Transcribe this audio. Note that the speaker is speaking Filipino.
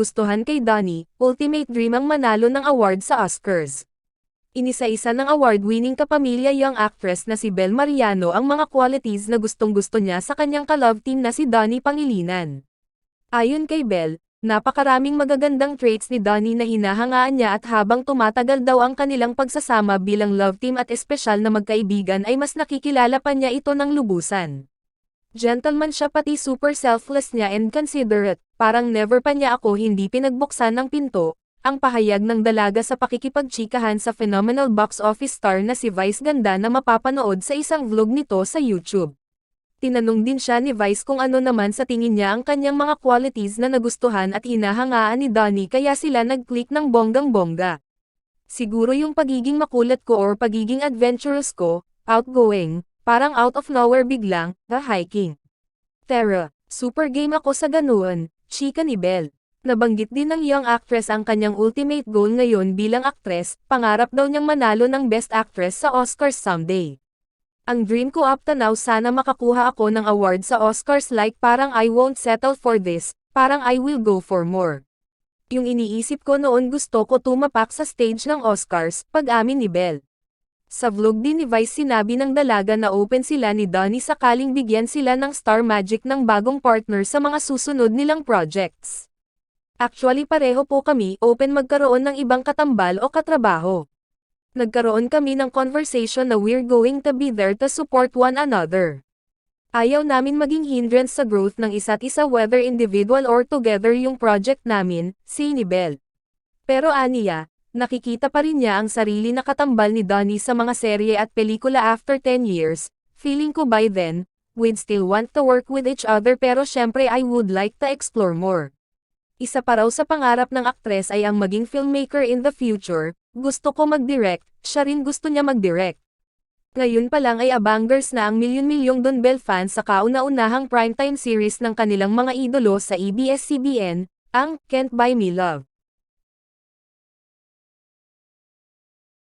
gustuhan kay Donnie, ultimate dream ang manalo ng award sa Oscars. Inisa-isa ng award-winning kapamilya young actress na si Bel Mariano ang mga qualities na gustong-gusto niya sa kanyang ka-love team na si Donnie Pangilinan. Ayon kay Bel, napakaraming magagandang traits ni Donnie na hinahangaan niya at habang tumatagal daw ang kanilang pagsasama bilang love team at espesyal na magkaibigan ay mas nakikilala pa niya ito ng lubusan. Gentleman siya pati super selfless niya and considerate, parang never pa niya ako hindi pinagbuksan ng pinto, ang pahayag ng dalaga sa pakikipagchikahan sa phenomenal box office star na si Vice Ganda na mapapanood sa isang vlog nito sa YouTube. Tinanong din siya ni Vice kung ano naman sa tingin niya ang kanyang mga qualities na nagustuhan at hinahangaan ni Donnie kaya sila nag-click ng bonggang-bongga. Siguro yung pagiging makulat ko or pagiging adventurous ko, outgoing, parang out of nowhere biglang, the hiking. Tara, super game ako sa ganoon, chika ni Belle. Nabanggit din ng young actress ang kanyang ultimate goal ngayon bilang aktres, pangarap daw niyang manalo ng Best Actress sa Oscars someday. Ang dream ko up to now sana makakuha ako ng award sa Oscars like parang I won't settle for this, parang I will go for more. Yung iniisip ko noon gusto ko tumapak sa stage ng Oscars, pag-amin ni Belle. Sa vlog din ni Vice sinabi ng dalaga na open sila ni Donnie sakaling bigyan sila ng star magic ng bagong partner sa mga susunod nilang projects. Actually pareho po kami open magkaroon ng ibang katambal o katrabaho. Nagkaroon kami ng conversation na we're going to be there to support one another. Ayaw namin maging hindrance sa growth ng isa't isa whether individual or together yung project namin, si ni Belle. Pero aniya, nakikita pa rin niya ang sarili na katambal ni Donnie sa mga serye at pelikula after 10 years, feeling ko by then, we'd still want to work with each other pero syempre I would like to explore more. Isa pa raw sa pangarap ng aktres ay ang maging filmmaker in the future, gusto ko mag-direct, siya rin gusto niya mag-direct. Ngayon pa lang ay abangers na ang milyon-milyong Don Bell fans sa kauna-unahang primetime series ng kanilang mga idolo sa E ABS-CBN, ang Can't Buy Me Love.